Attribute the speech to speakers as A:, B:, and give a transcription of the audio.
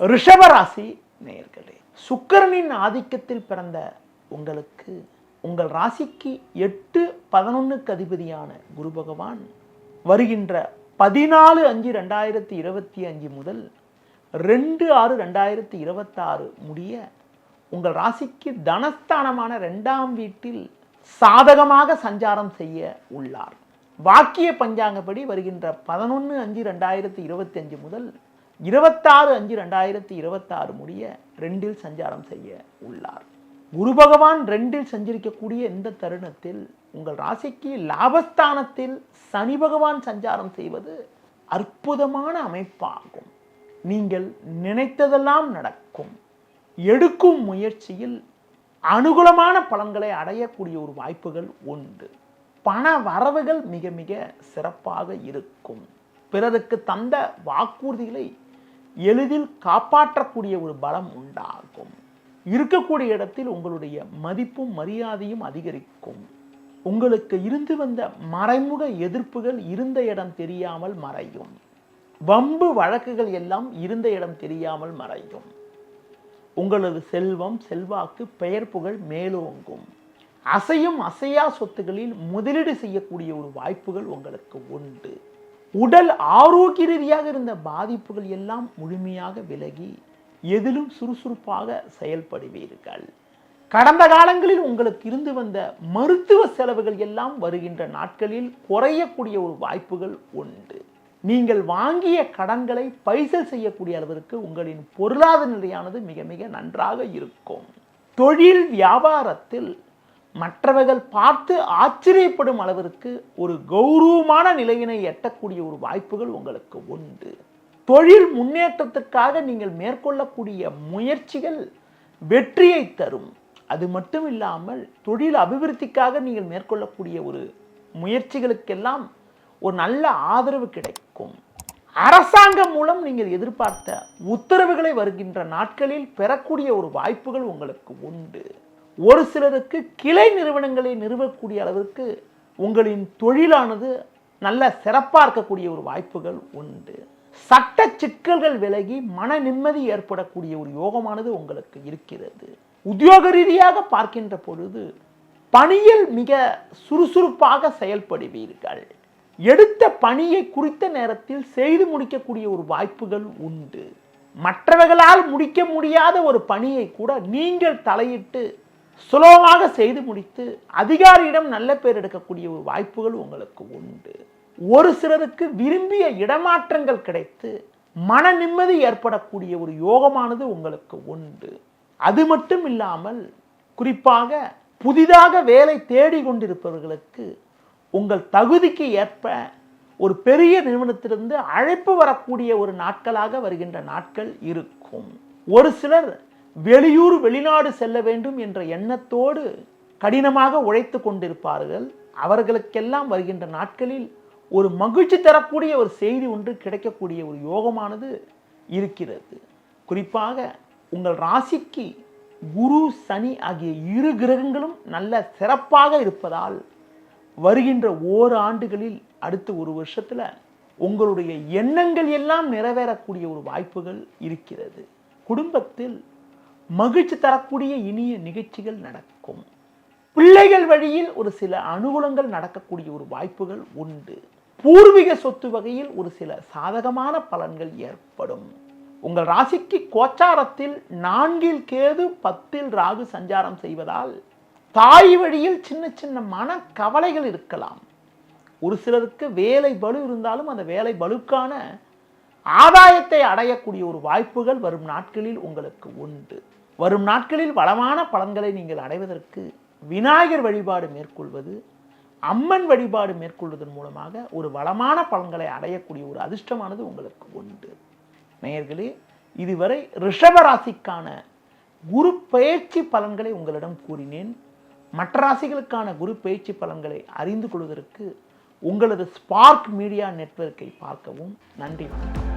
A: ரிஷபராசி நேர்களே சுக்கரனின் ஆதிக்கத்தில் பிறந்த உங்களுக்கு உங்கள் ராசிக்கு எட்டு பதினொன்னுக்கு அதிபதியான குரு பகவான் வருகின்ற பதினாலு அஞ்சு ரெண்டாயிரத்தி இருபத்தி அஞ்சு முதல் ரெண்டு ஆறு ரெண்டாயிரத்தி இருபத்தாறு முடிய உங்கள் ராசிக்கு தனஸ்தானமான ரெண்டாம் வீட்டில் சாதகமாக சஞ்சாரம் செய்ய உள்ளார். வாக்கிய பஞ்சாங்கப்படி வருகின்ற பதினொன்று அஞ்சு ரெண்டாயிரத்தி இருபத்தி அஞ்சு முதல் இருபத்தாறு அஞ்சு ரெண்டாயிரத்தி இருபத்தாறு முடிய ரெண்டில் சஞ்சாரம் செய்ய உள்ளார். குரு பகவான் ரெண்டில் சஞ்சரிக்கக்கூடிய இந்த தருணத்தில் உங்கள் ராசிக்கு லாபஸ்தானத்தில் சனி பகவான் சஞ்சாரம் செய்வது அற்புதமான அமைப்பாகும். நீங்கள் நினைத்ததெல்லாம் நடக்கும். எடுக்கும் முயற்சியில் அனுகூலமான பலன்களை அடையக்கூடிய ஒரு வாய்ப்புகள் உண்டு. பண வரவுகள் மிக மிக சிறப்பாக இருக்கும். பிறருக்கு தந்த வாக்குறுதிகளை எளிதில் காப்பாற்றக்கூடிய ஒரு பலம் உண்டாகும். இருக்கக்கூடிய இடத்தில் உங்களுடைய மதிப்பும் மரியாதையும் அதிகரிக்கும். உங்களுக்கு இருந்து வந்த மறைமுக எதிர்ப்புகள் இருந்த இடம் தெரியாமல் மறையும். வம்பு வழக்குகள் எல்லாம் இருந்த இடம் தெரியாமல் மறையும். உங்களது செல்வம் செல்வாக்கு பெயர் புகழ் மேலோங்கும். அசையும் அசையா சொத்துகளில் முதலீடு செய்யக்கூடிய ஒரு வாய்ப்புகள் உங்களுக்கு உண்டு. உடல் ஆரோக்கிய ரீதியாக இருந்த பாதிப்புகள் எல்லாம் முழுமையாக விலகி எதிலும் சுறுசுறுப்பாக செயல்படுவீர்கள். கடந்த காலங்களில் உங்களுக்கு இருந்து வந்த மருத்துவ செலவுகள் எல்லாம் வருகின்ற நாட்களில் குறையக்கூடிய ஒரு வாய்ப்புகள் உண்டு. நீங்கள் வாங்கிய கடன்களை பைசல் செய்யக்கூடிய அளவிற்கு உங்களின் பொருளாதார நிலையானது மிக மிக நன்றாக இருக்கும். தொழில் வியாபாரத்தில் மற்றவர்கள் பார்த்து ஆச்சரியப்படும் அளவிற்கு ஒரு கௌரவமான நிலையினை எட்டக்கூடிய ஒரு வாய்ப்புகள் உங்களுக்கு உண்டு. தொழில் முன்னேற்றத்திற்காக நீங்கள் மேற்கொள்ளக்கூடிய முயற்சிகள் வெற்றியை தரும். அது மட்டும் இல்லாமல் தொழில் அபிவிருத்திக்காக நீங்கள் மேற்கொள்ளக்கூடிய ஒரு முயற்சிகளுக்கெல்லாம் ஒரு நல்ல ஆதரவு கிடைக்கும். அரசாங்கம் மூலம் நீங்கள் எதிர்பார்த்த உத்தரவுகளை வருகின்ற நாட்களில் பெறக்கூடிய ஒரு வாய்ப்புகள் உங்களுக்கு உண்டு. ஒரு சிலருக்கு கிளை நிறுவனங்களை நிறுவக்கூடிய அளவிற்கு உங்களின் தொழிலானது நல்ல சிறப்பாக இருக்கக்கூடிய ஒரு வாய்ப்புகள் உண்டு. சட்ட சிக்கல்கள் விலகி மன நிம்மதி ஏற்படக்கூடிய ஒரு யோகமானது உங்களுக்கு இருக்கிறது. உத்தியோக ரீதியாக பார்க்கின்ற பொழுது பணியில் மிக சுறுசுறுப்பாக செயல்படுவீர்கள். எடுத்த பணியை குறித்த நேரத்தில் செய்து முடிக்கக்கூடிய ஒரு வாய்ப்புகள் உண்டு. மற்றவர்களால் முடிக்க முடியாத ஒரு பணியை கூட நீங்கள் தலையிட்டு சுலபமாக செய்து முடித்து அதிகாரியிடம் நல்ல பேர் எடுக்கக்கூடிய ஒரு வாய்ப்புகள் உங்களுக்கு உண்டு. ஒரு சிலருக்கு விரும்பிய இடமாற்றங்கள் கிடைத்து மன நிம்மதி ஏற்படக்கூடிய ஒரு யோகமானது உங்களுக்கு உண்டு. அது மட்டும் இல்லாமல் குறிப்பாக புதிதாக வேலை தேடி கொண்டிருப்பவர்களுக்கு உங்கள் தகுதிக்கு ஏற்ப ஒரு பெரிய நிறுவனத்திலிருந்து அழைப்பு வரக்கூடிய ஒரு நாட்களாக வருகின்ற நாட்கள் இருக்கும். ஒரு சிலர் வெளியூர் வெளிநாடு செல்ல வேண்டும் என்ற எண்ணத்தோடு கடினமாக உழைத்து கொண்டிருப்பார்கள். அவர்களுக்கெல்லாம் வருகின்ற நாட்களில் ஒரு மகிழ்ச்சி தரக்கூடிய ஒரு செய்தி ஒன்று கிடைக்கக்கூடிய ஒரு யோகமானது இருக்கிறது. குறிப்பாக உங்கள் ராசிக்கு குரு சனி ஆகிய இரு கிரகங்களும் நல்ல சிறப்பாக இருப்பதால் வருகின்ற ஓர் ஆண்டுகளில் அடுத்த ஒரு வருஷத்தில் உங்களுடைய எண்ணங்கள் எல்லாம் நிறைவேறக்கூடிய ஒரு வாய்ப்புகள் இருக்கிறது. குடும்பத்தில் மகிழ்ச்சி தரக்கூடிய இனிய நிகழ்ச்சிகள் நடக்கும். பிள்ளைகள் வழியில் ஒரு சில அனுகூலங்கள் நடக்கக்கூடிய ஒரு வாய்ப்புகள் உண்டு. பூர்வீக சொத்து வகையில் ஒரு சில சாதகமான பலன்கள் ஏற்படும். உங்கள் ராசிக்கு கோச்சாரத்தில் நான்கில் கேது பத்தில் ராகு சஞ்சாரம் செய்வதால் தாய் வழியில் சின்ன சின்ன மன கவலைகள் இருக்கலாம். ஒரு சிலருக்கு வேலை பலு இருந்தாலும் அந்த வேலை பலுக்கான ஆதாயத்தை அடையக்கூடிய ஒரு வாய்ப்புகள் வரும் நாட்களில் உங்களுக்கு உண்டு. வரும் நாட்களில் வளமான பலன்களை நீங்கள் அடைவதற்கு விநாயகர் வழிபாடு மேற்கொள்வது அம்மன் வழிபாடு மேற்கொள்வதன் மூலமாக ஒரு வளமான பலன்களை அடையக்கூடிய ஒரு அதிர்ஷ்டமானது உங்களுக்கு உண்டு. நேயர்களே இதுவரை ரிஷபராசிக்கான குரு பயிற்சி பலன்களை உங்களிடம் கூறினேன். மற்ற ராசிகளுக்கான குரு பயிற்சி பலன்களை அறிந்து கொள்வதற்கு உங்களது ஸ்பார்க் மீடியா நெட்வொர்க்கை பார்க்கவும். நன்றி வணக்கம்.